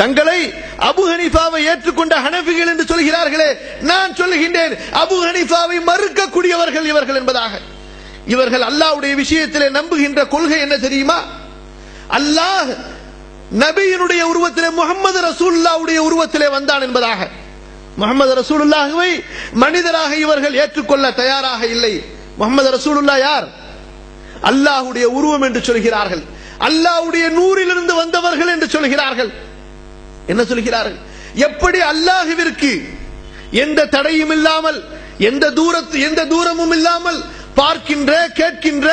தங்களை அபு ஹனீஃபாவை ஏற்றுக்கொண்ட ஹனபிகள் என்று சொல்கிறார்களே நான் சொல்லுகின்றேன் அபு ஹனீஃபாவை மறுக்கக்கூடியவர்கள் இவர்கள் என்பதாக. இவர்கள் அல்லாவுடைய விஷயத்திலே நம்புகின்ற கொள்கை என்ன தெரியுமா? அல்லாஹ் நபியினுடைய உருவத்திலே முகமது ரசூல்லாவுடைய உருவத்திலே வந்தான் என்பதாக. முகமது ரசூலுல்லாஹுவை மனிதராக இவர்கள் ஏற்றுக்கொள்ள தயாராக இல்லை. முகமது ரசூலுல்லா யார்? அல்லாஹ்வுடைய உருவம் என்று சொல்கிறார்கள். அல்லாஹ்வுடைய நூறிலிருந்து வந்தவர்கள் என்று சொல்கிறார்கள். என்ன சொல்கிறார்கள்? எப்படி அல்லாஹுவிற்கு எந்த தடையும் இல்லாமல் எந்த தூரத்து எந்த தூரமும் இல்லாமல் பார்க்கின்ற கேட்கின்ற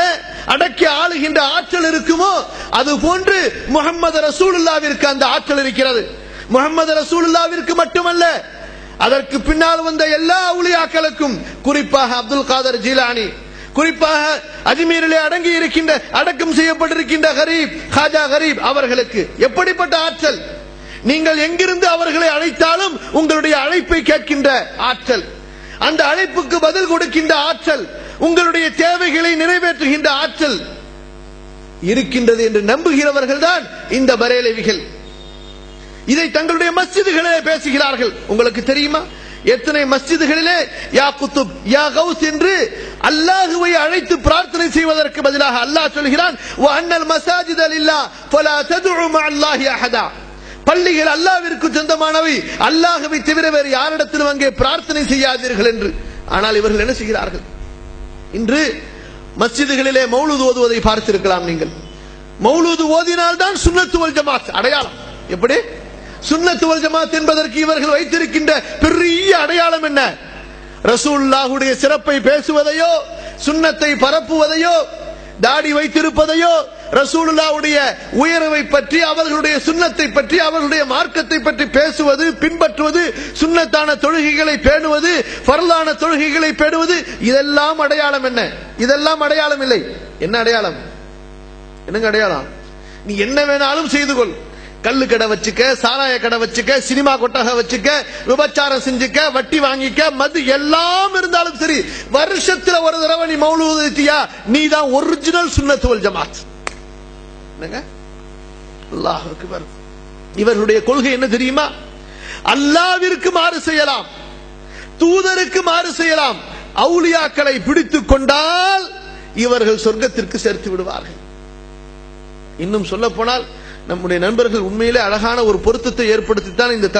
அடக்கி ஆளுகின்ற ஆற்றல் இருக்குமோ அது போன்று முகமது ரசூலுல்லாவிற்கு அந்த ஆற்றல் இருக்கிறது. முகமது ரசூலுல்லாவிற்கு மட்டுமல்ல அதற்கு பின்னால் வந்த எல்லா ஊழியாக்களுக்கும் குறிப்பாக அப்துல் காதர் ஜீலானி குறிப்பாக அஜ்மீரிலே அடங்கி இருக்கின்ற அடக்கம் செய்யப்பட்டிருக்கின்ற கரீப் ஹாஜா கரீப் அவர்களுக்கு எப்படிப்பட்ட ஆற்றல்? நீங்கள் எங்கிருந்து அவர்களை அழைத்தாலும் உங்களுடைய அழைப்பை கேட்கின்ற ஆற்றல். அந்த அழைப்புக்கு பதில் கொடுக்கின்ற ஆற்றல் உங்களுடைய தேவைகளை நிறைவேற்றுகின்ற ஆற்றல் இருக்கின்றது என்று நம்புகிறவர்கள் தான் இந்த பரேலவிகள் இதை தங்களுடைய மஸ்ஜிதுகளே பேசுகிறார்கள். உங்களுக்கு தெரியுமா? எத்தனை மஸ்ஜிதுகளிலே யா குத்துப் யா கவுஸ் என்று அல்லாஹுவை அழைத்து பிரார்த்தனை செய்வதற்கு பதிலாக அல்லாஹ் சொல்கிறான் "வ அன்னல் மசாஜித லில்லாஹ் ஃபலா ததுஉ மஅல்லாஹி அஹதா. பள்ளிகள் அல்லாவிற்கு சொந்தமானவை. அல்லாஹவை தவிர வேறு யாரிடத்திலும் அங்கே பிரார்த்தனை செய்யாதீர்கள் என்று. ஆனால் இவர்கள் என்ன செய்கிறார்கள்? இன்று மஸ்ஜிதுகளிலே மௌலூது ஓதுவதை பார்த்திருக்கலாம் நீங்கள். மௌலூது ஓதினால் தான் சுன்னத்து வல் ஜமாத் அடையாளம். எப்படி? சுன்னத்து வல் ஜமாத் என்பதற்கு இவர்கள் வைத்திருக்கின்ற பெரிய அடையாளம் என்ன? ரசூல்லாஹுடைய சிறப்பை பேசுவதையோ சுண்ணத்தை பரப்புவதையோ தாடி வைத்திருப்பதையோ ரசூலுல்லாவுடைய உயர்வை பற்றி அவர்களுடைய சுன்னத்தை பற்றி அவர்களுடைய மார்க்கத்தை பற்றி பேசுவது பின்பற்றுவது சுண்ணத்தான தொழுகைகளை பேணுவது பரலான தொழுகைகளை பேணுவது இதெல்லாம் அடையாளம் என்ன? இதெல்லாம் அடையாளம் இல்லை. என்ன அடையாளம்? என்னங்க அடையாளம்? நீ என்ன வேணாலும் செய்து கொள். கல்லு கடை வச்சுக்க சாராய கடை வச்சுக்க சினிமா கொட்டகை வச்சுக்க விபச்சாரம் செஞ்சுக்க வட்டி வாங்கிக்க மது எல்லாம் இருந்தாலும் சரி வருஷத்துல ஒரு தடவை நீ மௌலூதியா நீ தான் ஒரிஜினல் சுண்ணத்துவல் ஜமாத். என்னங்க? இவர்களுடைய கொள்கை என்ன தெரியுமா? அல்லாவிற்கு மாறு செய்யலாம். தூதருக்கு மாறு செய்யலாம். அவுளியாக்களை பிடித்துக் கொண்டால் இவர்கள் சொர்க்கத்திற்கு சேர்த்து விடுவார்கள். இன்னும் சொல்ல போனால் நம்முடைய நண்பர்கள் உண்மையிலே அழகான ஒரு பொருத்தத்தை ஏற்படுத்தித்தான் இந்த தலை